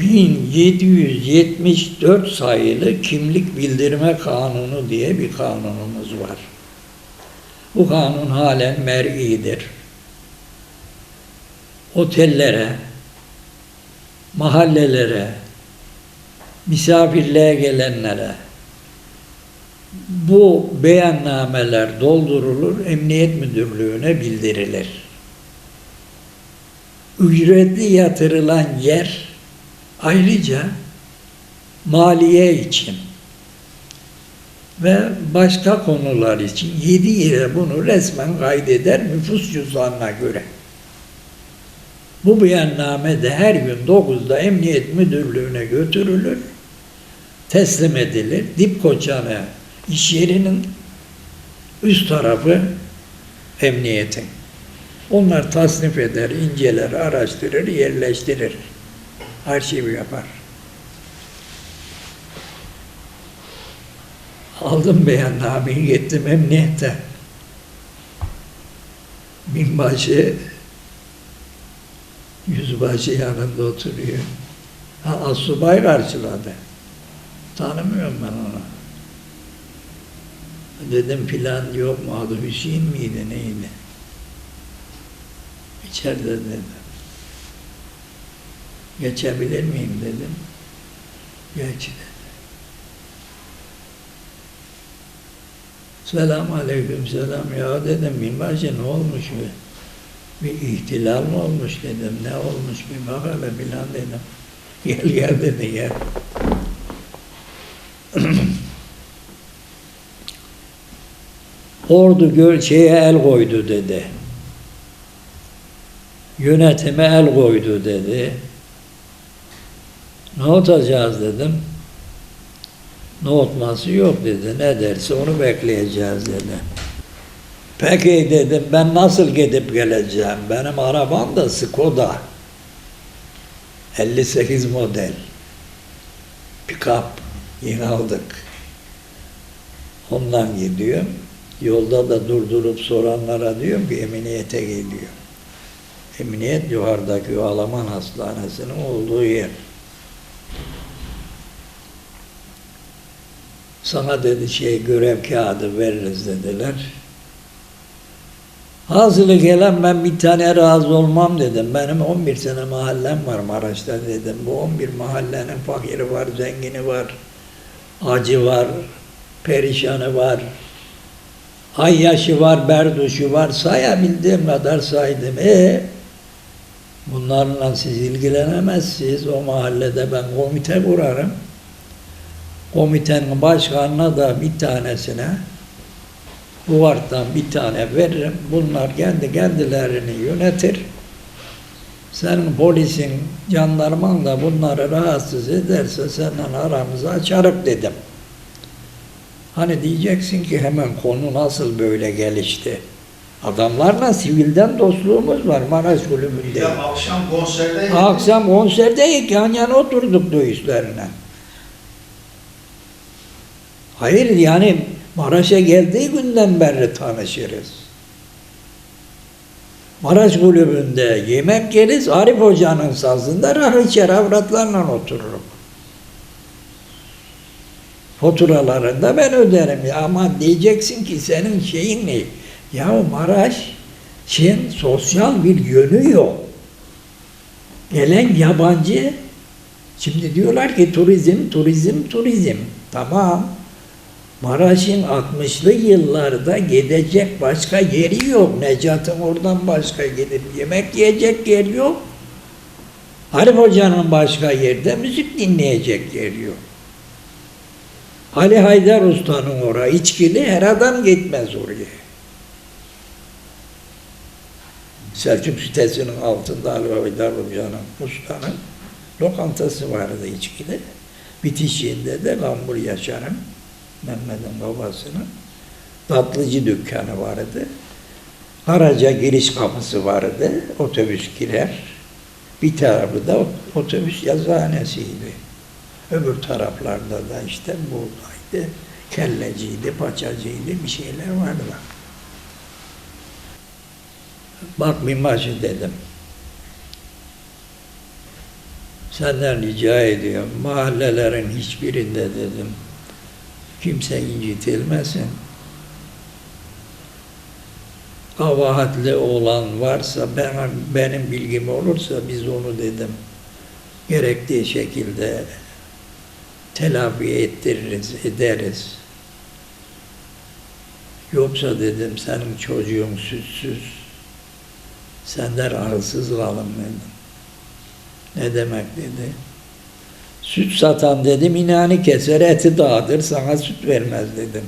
1774 sayılı kimlik bildirme kanunu diye bir kanunumuz var. Bu kanun halen mer'idir. Otellere, mahallelere, misafirliğe gelenlere bu beyannameler doldurulur, Emniyet Müdürlüğü'ne bildirilir. Ücretli yatırılan yer ayrıca maliye için ve başka konular için yedi yere bunu resmen kaydeder nüfus cüzdanına göre. Bu beyanname de her gün 9'da Emniyet Müdürlüğü'ne götürülür, teslim edilir. Dip koçanı iş yerinin üst tarafı emniyetin. Onlar tasnif eder, inceler, araştırır, yerleştirir. Arşiv yapar. Aldım beyannameyi gittim emniyete. Binbaşı yüzbaşı yanında oturuyor. Ha, asubay karşıladı. Tanımıyorum ben onu. Dedim filan yok mu adı Hüseyin miydi neydi? İçeride dedim. Geçebilir miyim dedim. Geç dedi. Selam aleyküm selam ya dedim binbaşı ne olmuş be? Bir ihtilal mı olmuş dedim. Ne olmuş bir bak hele filan dedim. Gel gel dedi gel. Ordu gör şeye el koydu dedi. Yönetime el koydu dedi. Ne olacağız dedim. Ne olması yok dedi. Ne derse onu bekleyeceğiz dedi. Peki dedim ben nasıl gidip geleceğim? Benim arabam da Skoda. 58 model. Pick-up. Yeni aldık. Ondan gidiyorum. Yolda da durdurup soranlara diyorum ki emniyete geliyor. Emniyet yukarıdaki Alaman Hastanesi'nin olduğu yer. Sana dedi şey görev kağıdı veririz dediler. Hazırlı gelen ben bir tane razı olmam dedim. Benim 11 sene mahallem var Maraş'ta dedim. Bu 11 mahallenin fakiri var, zengini var, acı var, perişanı var, ayyaşı var, berduşu var. Sayabildiğim kadar saydım. E bunlarla siz ilgilenemezsiniz. O mahallede ben komite kurarım. Komitenin başkanına da bir tanesine Huvart'tan bir tane veririm. Bunlar kendi kendilerini yönetir. Senin polisin, jandarman da bunları rahatsız ederse senden aramızı açarık dedim. Hani diyeceksin ki hemen konu nasıl böyle gelişti? Adamlarla sivilden dostluğumuz var Maraş kulübünde. de akşam konserde Akşam konserdeyik yan yana oturduk dövüşlerine. Hayır yani Maraş'a geldiği günden beri tanışırız. Maraş kulübünde yemek yeriz, Arif Hoca'nın sazında rahı içer avratlarla otururum. Faturalarını da ben öderim ya ama diyeceksin ki senin şeyin ne? Ya Maraş, şeyin sosyal bir yönü yok. Gelen yabancı, şimdi diyorlar ki turizm, turizm, turizm. Tamam. Maraş'ın 60'lı yıllarda gidecek başka yeri yok. Necat'ın oradan başka gidip yemek yiyecek yer yok. Arif Hoca'nın başka yerde müzik dinleyecek yer yok. Ali Haydar Usta'nın oraya içkili her adam gitmez oraya. Selçuk sitesinin altında Ali Haydar Hoca'nın ustanın lokantası vardı içkili. Bitişiğinde de Gambur Yaşar'ın Mehmet'in babasının tatlıcı dükkanı vardı. Haraca giriş kapısı vardı. Otobüs girer. Bir tarafı da otobüs yazıhanesiydi. Öbür taraflarda da işte buğdaydı, kelleciydi, paçacıydı bir şeyler vardı. Bak binbaşı dedim. Senden rica ediyorum. Mahallelerin hiçbirinde dedim. Kimse incitilmesin. Kabahatli olan varsa, ben, benim bilgim olursa biz onu dedim. Gerektiği şekilde telafi ettiririz, ederiz. Yoksa dedim senin çocuğun sütsüz, senden arısız kalın dedim. Ne demek dedi. Süt satan dedim inanı keser eti dağıtır sana süt vermez dedim.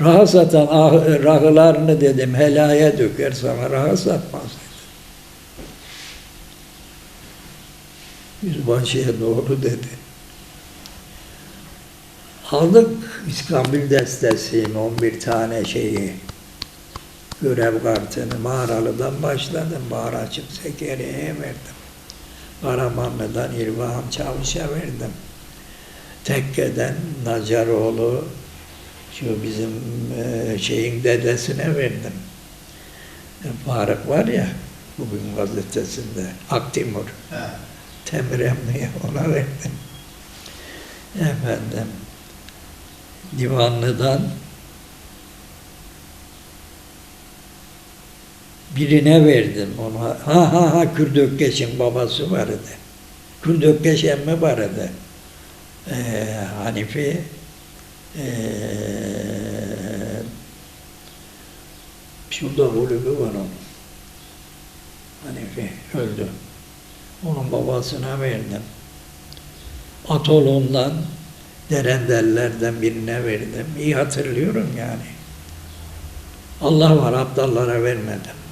Rahı satan ah- rahılarını dedim helaya döker sana rahı satmaz dedim. Yüzbaşıya doğru dedi. Aldık İskambil destesini 11 tane şeyi görev kartını Mağaralı'dan başladım. Bağraçık Zekeriye'ye verdim. Karamanlı'dan İrfan Çavuş'a verdim. Tekke'den Nacaroğlu şu bizim e, şeyin dedesine verdim. E, Faruk var ya bugün gazetesinde Aktimur. Emmiye ona verdim. Efendim divanlıdan birine verdim onu. Ha ha ha Kürdökkeş'in babası vardı. Kürdökkeş emmi vardı. Ee, Hanifi ee, şurada kulübü var onun. Hanifi öldü. Onun babasına verdim. Atolon'dan Derendellerden birine verdim. İyi hatırlıyorum yani. Allah var aptallara vermedim.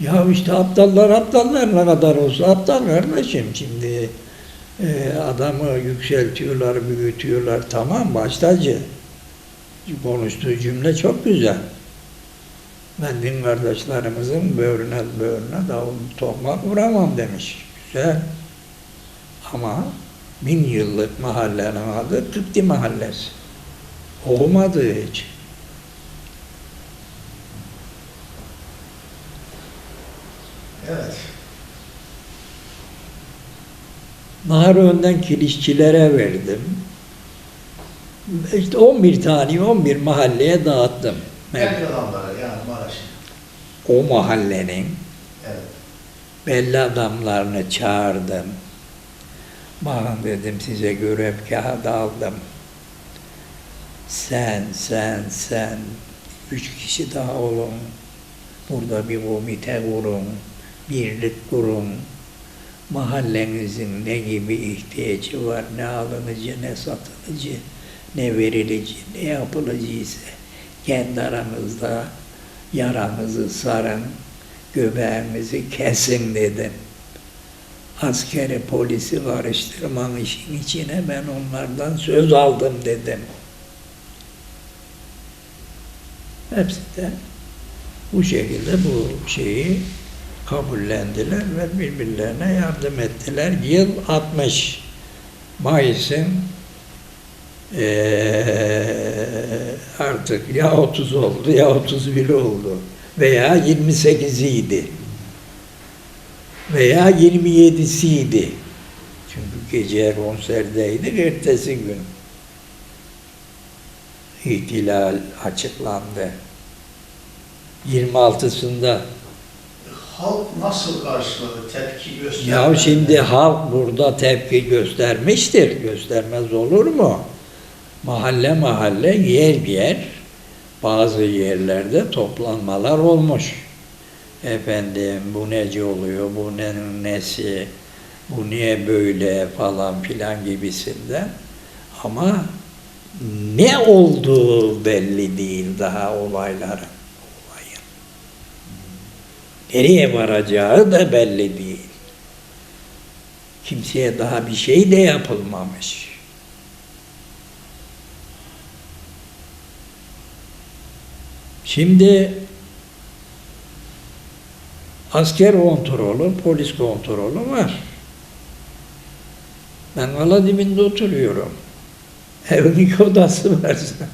Ya işte aptallar aptallar ne kadar olsa aptal kardeşim şimdi e, adamı yükseltiyorlar, büyütüyorlar tamam baştacı. Konuştuğu cümle çok güzel. Ben din kardeşlerimizin böğrüne böğrüne davul tokmak vuramam demiş. Güzel. Ama bin yıllık mahallenin adı Kıpti Mahallesi. Olmadı hiç. Evet. Nahar önden kilişçilere verdim. İşte 11 tane 11 mahalleye dağıttım. Genç adamlara yani Maraş'ın. O mahallenin Evet. belli adamlarını çağırdım. Bakın dedim size görev kağıdı aldım. Sen, sen, sen, üç kişi daha olun. Burada bir komite kurun, birlik kurun. Mahallenizin ne gibi ihtiyacı var, ne alınıcı, ne satılıcı, ne verilici, ne yapılıcı ise kendi aranızda yaramızı sarın, göbeğimizi kesin dedim. Askeri polisi karıştırmam işin içine ben onlardan söz aldım dedim. Hepsi de bu şekilde bu şeyi kabullendiler ve birbirlerine yardım ettiler. Yıl 60 Mayıs'ın eee, artık ya 30 oldu ya 31 oldu veya 28'iydi veya 27'siydi. Çünkü gece konserdeydik ertesi gün. İhtilal açıklandı. 26'sında Halk nasıl karşıladı, tepki gösterdi? Ya şimdi halk burada tepki göstermiştir. Göstermez olur mu? Mahalle mahalle yer yer bazı yerlerde toplanmalar olmuş. Efendim bu nece oluyor, bu nenin nesi, bu niye böyle falan filan gibisinden. Ama ne olduğu belli değil daha olayların. Nereye varacağı da belli değil. Kimseye daha bir şey de yapılmamış. Şimdi asker kontrolü, polis kontrolü var. Ben Aladim'inde oturuyorum. Evin iki odası var zaten.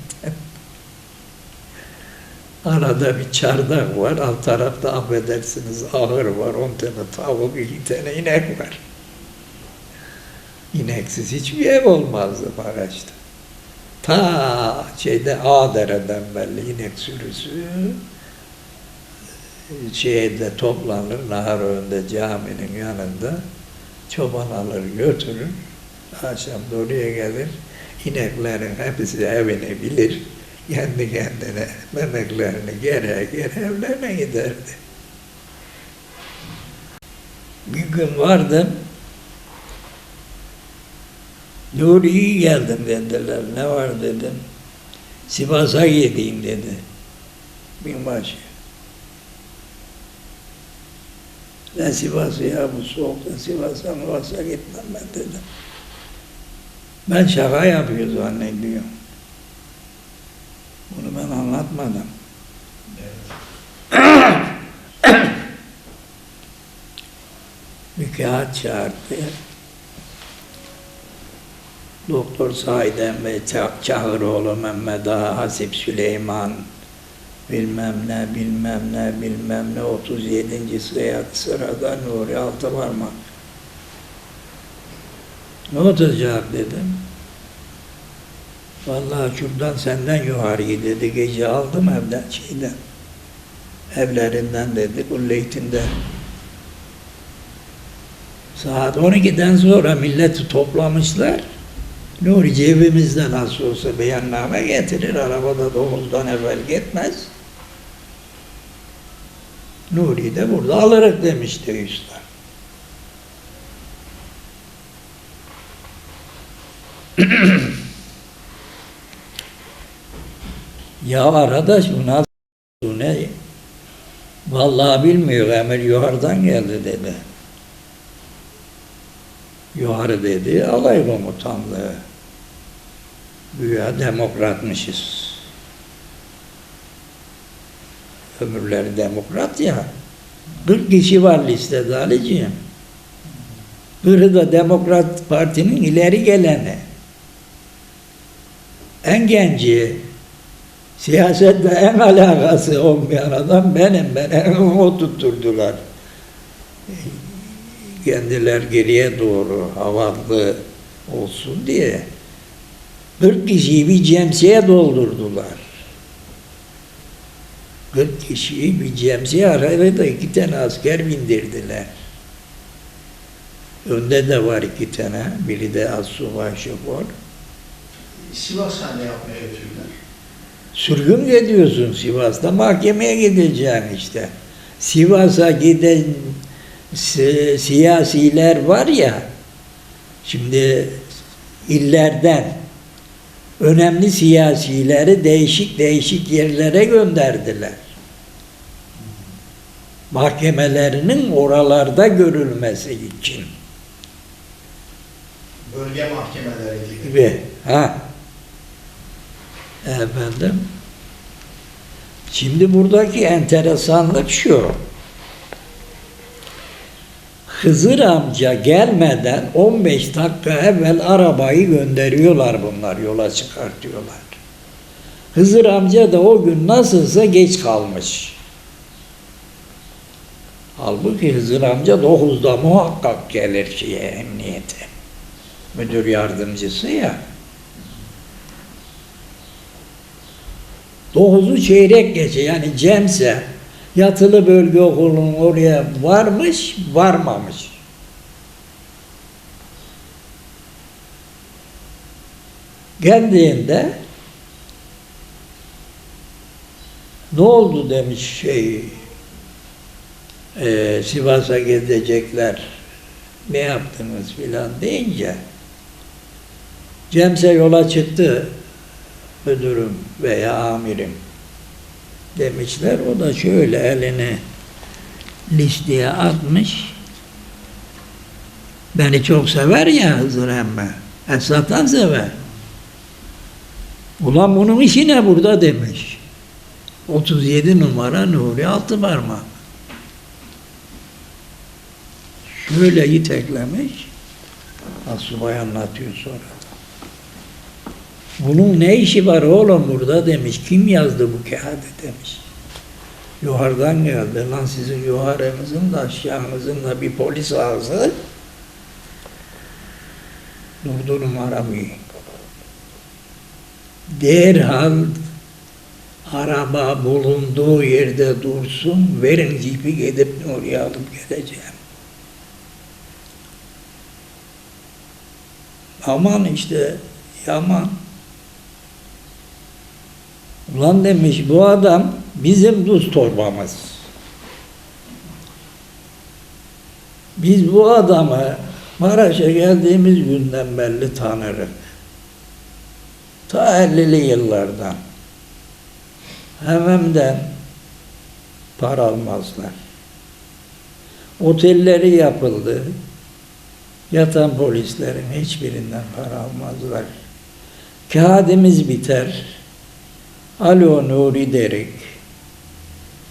Arada bir çardak var, alt tarafta affedersiniz ahır var, on tane tavuk, iki tane inek var. İneksiz hiçbir ev olmazdı Maraş'ta. Ta şeyde Ağdere'den belli inek sürüsü şeyde toplanır, nahar önünde caminin yanında çoban alır götürür, akşam da oraya gelir, ineklerin hepsi evini bilir, kendi kendine memeklerini gere gere evlerine giderdi. Bir gün vardım, Nuri iyi geldim dediler. Ne var dedim. Sivas'a gideyim dedi. Binbaşı. Ne Sivas'ı ya bu soğukta Sivas'a Mivas'a gitmem ben dedim. Ben şaka yapıyor zannediyorum. Anlatmadım. Bir kağıt çağırdı. Doktor Saidem ve Ça- Çağıroğlu Mehmet Ağa, Hasip Süleyman, bilmem ne, bilmem ne, bilmem ne, 37. sıraya, sırada Nuri Altıparmak. Ne olacak dedim. Vallahi şuradan senden yukarı dedi. Gece aldım evden şeyden. Evlerinden dedi, Kulleyt'inden. Saat 12'den sonra milleti toplamışlar. Nuri cebimizde nasıl olsa beyanname getirir. Arabada dokuzdan evvel gitmez. Nuri de burada alırız demişti usta. ya arkadaş bu nasıl bu ne? Vallahi bilmiyor emir yukarıdan geldi dedi. Yukarı dedi alay komutanlığı. Güya demokratmışız. Ömürleri demokrat ya. 40 kişi var listede Ali'ciğim. Biri de Demokrat Parti'nin ileri geleni. En genci. Siyasette en alakası olmayan adam benim. Ben o tutturdular. Kendiler geriye doğru havalı olsun diye 40 kişiyi bir cemsiye doldurdular. 40 kişiyi bir cemsiye araya da iki tane asker bindirdiler. Önde de var iki tane. Biri de assubay şoför. Sivas'a ne yapmaya götürdüler? Sürgün ediyorsun Sivas'ta. Mahkemeye gideceksin işte. Sivas'a giden si- siyasiler var ya, şimdi illerden önemli siyasileri değişik değişik yerlere gönderdiler. Mahkemelerinin oralarda görülmesi için. Bölge mahkemeleri gibi. Ha. Efendim. Şimdi buradaki enteresanlık şu. Hızır amca gelmeden 15 dakika evvel arabayı gönderiyorlar bunlar, yola çıkartıyorlar. Hızır amca da o gün nasılsa geç kalmış. Halbuki Hızır amca 9'da muhakkak gelir şeye, emniyete. Müdür yardımcısı ya. Dokuzu çeyrek gece yani Cemse yatılı bölge okulunun oraya varmış, varmamış. Geldiğinde ne oldu? demiş şey e, Sivas'a gidecekler ne yaptınız? filan deyince Cemse yola çıktı müdürüm veya amirim demişler. O da şöyle elini listeye atmış. Beni çok sever ya Hızır emmi. Esat'tan sever. Ulan bunun işi ne burada demiş. 37 numara Nuri Altıparmak. Şöyle iteklemiş. Asubay anlatıyor sonra. Bunun ne işi var oğlum burada demiş. Kim yazdı bu kağıdı demiş. yuhardan geldi. Lan sizin yuharınızın da aşağınızın da bir polis ağzı. Durdurun arabayı. Derhal araba bulunduğu yerde dursun, verin cipi gidip oraya alıp geleceğim. Aman işte, yaman. Ulan demiş bu adam bizim tuz torbamız. Biz bu adamı Maraş'a geldiğimiz günden belli tanırız. Ta 50'li yıllardan. Hememden para almazlar. Otelleri yapıldı. Yatan polislerin hiçbirinden para almazlar. Kağıdımız biter. Alo Nuri derik.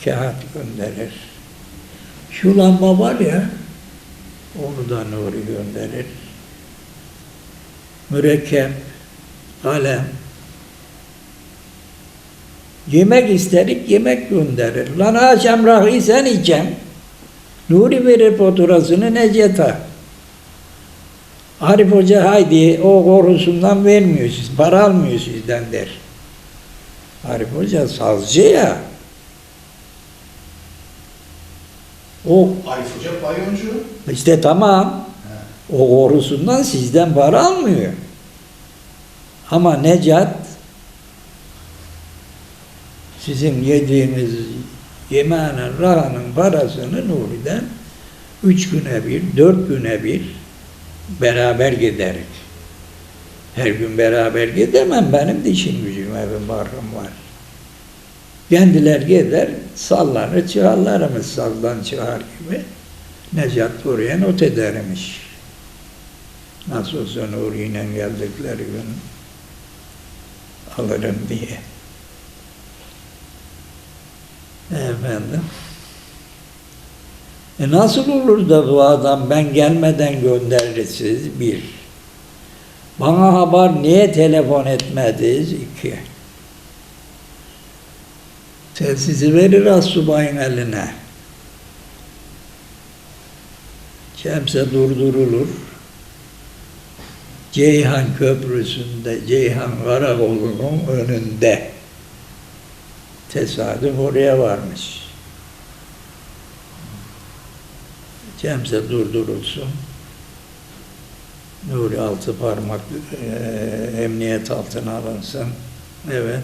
Kağıt gönderir. Şu lamba var ya, onu da Nuri gönderir. Mürekkep, kalem. Yemek isterik, yemek gönderir. Lan akşam rakıyı sen içeceksin. Nuri verir faturasını Necet'e. Arif Hoca haydi o korusundan vermiyor siz, para almıyor sizden der. Arif Hoca sazcı ya. O Arif Hoca bayoncu. işte tamam. He. O korusundan sizden para almıyor. Ama Necat sizin yediğiniz yemeğinin, rahanın parasını Nuri'den üç güne bir, dört güne bir beraber giderik. Her gün beraber gidemem. Benim de işim gücüm, evim, barkım var. Kendiler gider, sallanır, çıkarlarımız saldan çıkar gibi. Necat oraya not edermiş. Nasıl olsa Nuri'yle geldikleri gün alırım diye. Efendim. E nasıl olur da bu adam ben gelmeden gönderirsiniz bir. Bana haber niye telefon etmediniz iki. Telsizi verir astsubayın eline. Kimse durdurulur. Ceyhan Köprüsü'nde, Ceyhan Karakolu'nun önünde. Tesadüf oraya varmış. Kimse durdurulsun. Nuri altı parmak eee, emniyet altına alınsın. Evet.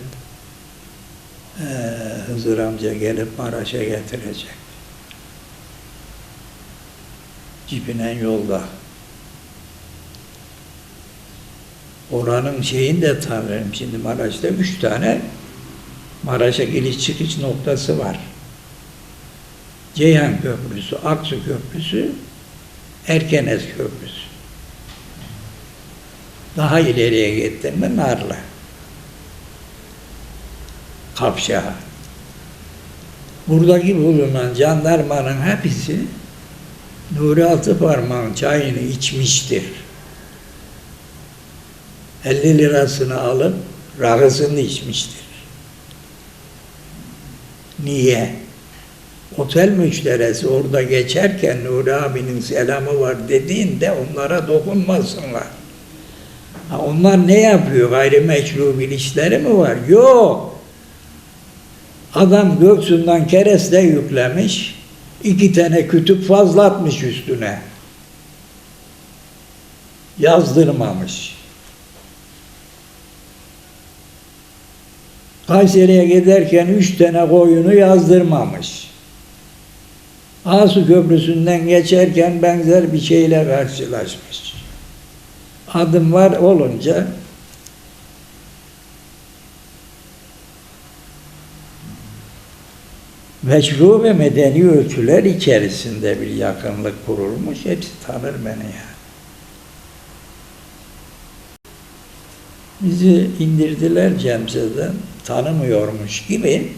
Eee, Hızır amca gelip Maraş'a getirecek. Cipinen yolda. Oranın şeyini de tanırım. Şimdi Maraş'ta üç tane Maraş'a giriş çıkış noktası var. Ceyhan Köprüsü, Aksu Köprüsü, Erkenes Köprüsü. Daha ileriye gittin mi Narlı. Kavşağı. Buradaki bulunan jandarmanın hepsi Nuri Altıparmak'ın çayını içmiştir. 50 lirasını alıp rakısını içmiştir. Niye? Otel müşterisi orada geçerken Nuri abinin selamı var dediğinde onlara dokunmasınlar. Ha, onlar ne yapıyor? Gayrimeşru bir işleri mi var? Yok. Adam göğsünden kereste yüklemiş, iki tane kütük fazla atmış üstüne. Yazdırmamış. Kayseri'ye giderken üç tane koyunu yazdırmamış. Asu Köprüsü'nden geçerken benzer bir şeyle karşılaşmış. Adım var olunca meşru ve medeni ölçüler içerisinde bir yakınlık kurulmuş. Hepsi tanır beni ya. Bizi indirdiler Cemse'den, tanımıyormuş gibi.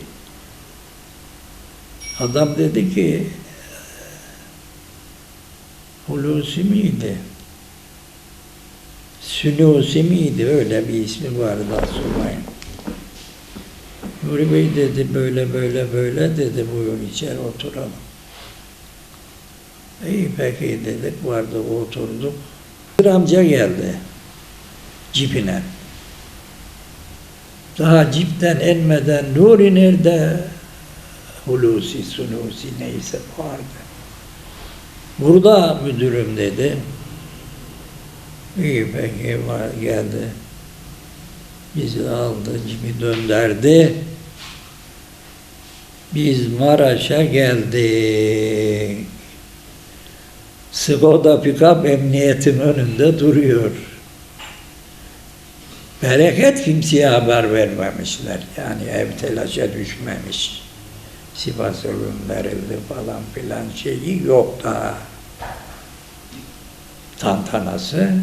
Adam dedi ki, Hulusi miydi? Sünusi miydi? Öyle bir ismi vardı subayın. Nuri Bey dedi böyle böyle böyle dedi buyurun içeri oturalım. İyi peki dedik vardı oturduk. Bir amca geldi cipine. Daha cipten inmeden Nuri nerede? Hulusi, Sunusi neyse vardı. Burada müdürüm dedi. İyi peki var geldi. Bizi aldı, cipi dönderdi. Biz Maraş'a geldik. Skoda pikap emniyetin önünde duruyor. Bereket kimseye haber vermemişler. Yani ev telaşa düşmemiş. Sivas verildi falan filan şeyi yok daha. Tantanası.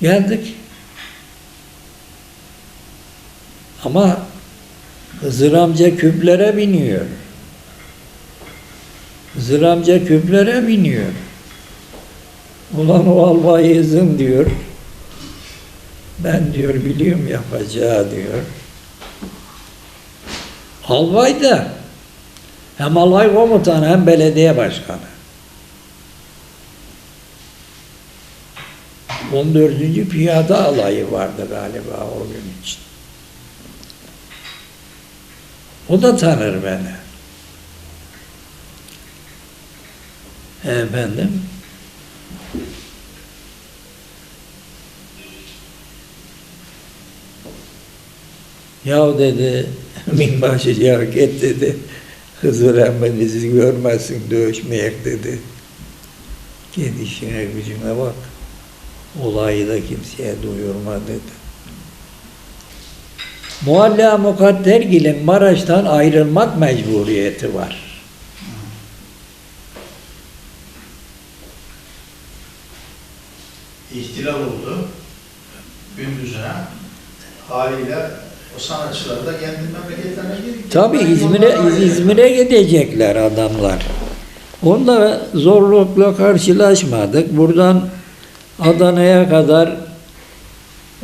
Geldik. Ama Hızır amca küplere biniyor. Hızır amca küplere biniyor. Ulan o albayızın diyor. Ben diyor biliyorum yapacağı diyor. Albay da hem albay komutanı hem belediye başkanı. 14. Piyade Alayı vardı galiba o gün için. O da tanır beni. Efendim. Ya dedi, binbaşı hareket dedi. Hızır emmenizi görmezsin dövüşmeyek dedi. Kendi işine gücüne bak. Olayı da kimseye duyurma dedi. Mualla Mukaddergil'in Maraş'tan ayrılmak mecburiyeti var. İhtilal oldu. Gündüzüne. Haliyle o sanatçılar da kendi memleketlerine geri Tabii İzmir'e İzmir'e gidecekler adamlar. Onunla zorlukla karşılaşmadık. Buradan Adana'ya kadar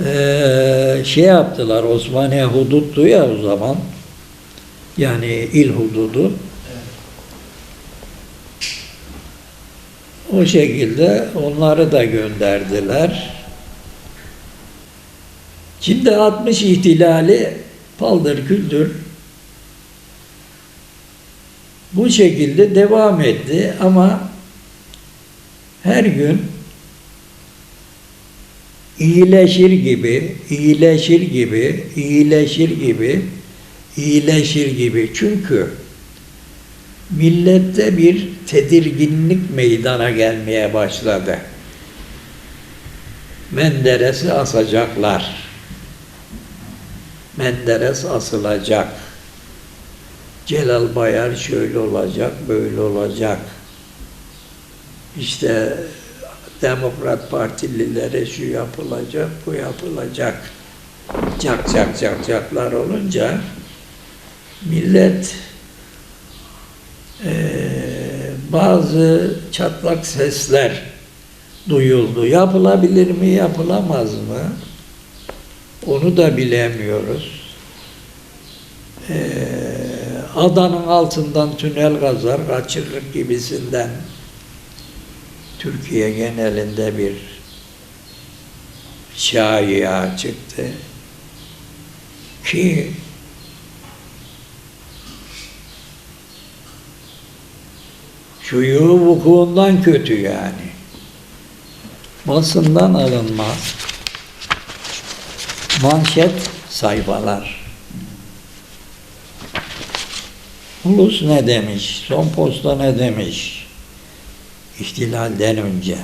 eee, şey yaptılar. Osmaniye huduttu ya o zaman. Yani il hududu. O şekilde onları da gönderdiler. Şimdi 60 ihtilali paldır küldür bu şekilde devam etti ama her gün iyileşir gibi, iyileşir gibi, iyileşir gibi, iyileşir gibi. Çünkü millette bir tedirginlik meydana gelmeye başladı. Menderes'i asacaklar. Menderes asılacak. Celal Bayar şöyle olacak, böyle olacak. İşte Demokrat Partililere şu yapılacak, bu yapılacak. Cak cak cak caklar olunca millet eee, bazı çatlak sesler duyuldu. Yapılabilir mi, yapılamaz mı? Onu da bilemiyoruz. Eee, adanın altından tünel kazar, kaçırır gibisinden Türkiye genelinde bir şaya çıktı ki şuyu vukuundan kötü yani. Basından alınmaz. Manşet sayfalar. Ulus ne demiş? Son posta ne demiş? İhtilalden önce.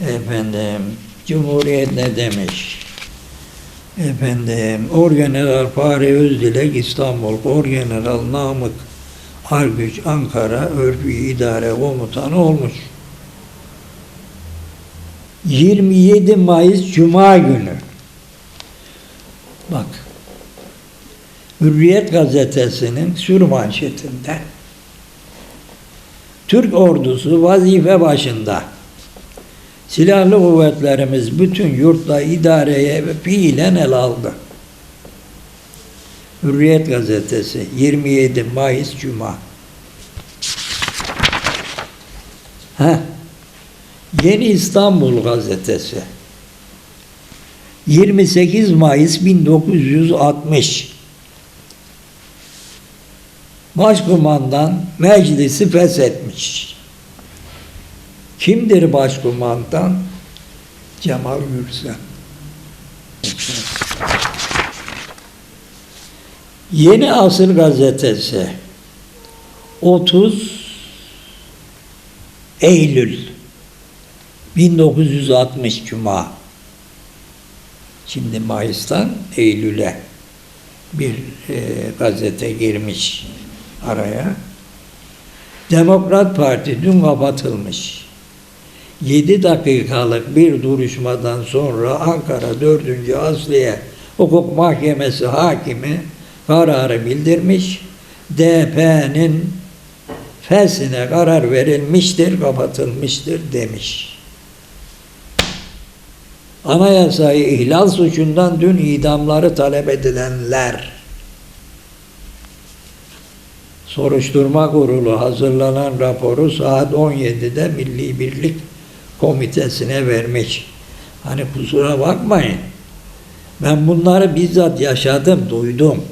Efendim, Cumhuriyet ne demiş? Efendim, Orgeneral Fahri Özdilek İstanbul, Orgeneral Namık Argüç Ankara Örgü İdare Komutanı olmuş. 27 Mayıs Cuma günü. Bak. Hürriyet gazetesinin sür manşetinde Türk ordusu vazife başında Silahlı kuvvetlerimiz bütün yurtta idareye ve fiilen el aldı. Hürriyet gazetesi 27 Mayıs Cuma. Heh. Yeni İstanbul gazetesi 28 Mayıs 1960 Başkumandan meclisi feshetmiş. Kimdir başkumandan? Cemal Gürsel. Yeni Asır Gazetesi 30 Eylül 1960 Cuma Şimdi Mayıs'tan Eylül'e bir e, gazete girmiş araya. Demokrat Parti dün kapatılmış. 7 dakikalık bir duruşmadan sonra Ankara 4. Asliye Hukuk Mahkemesi hakimi kararı bildirmiş. DP'nin fesine karar verilmiştir, kapatılmıştır demiş. Anayasayı ihlal suçundan dün idamları talep edilenler Soruşturma Kurulu hazırlanan raporu saat 17'de Milli Birlik Komitesi'ne vermiş. Hani kusura bakmayın. Ben bunları bizzat yaşadım, duydum.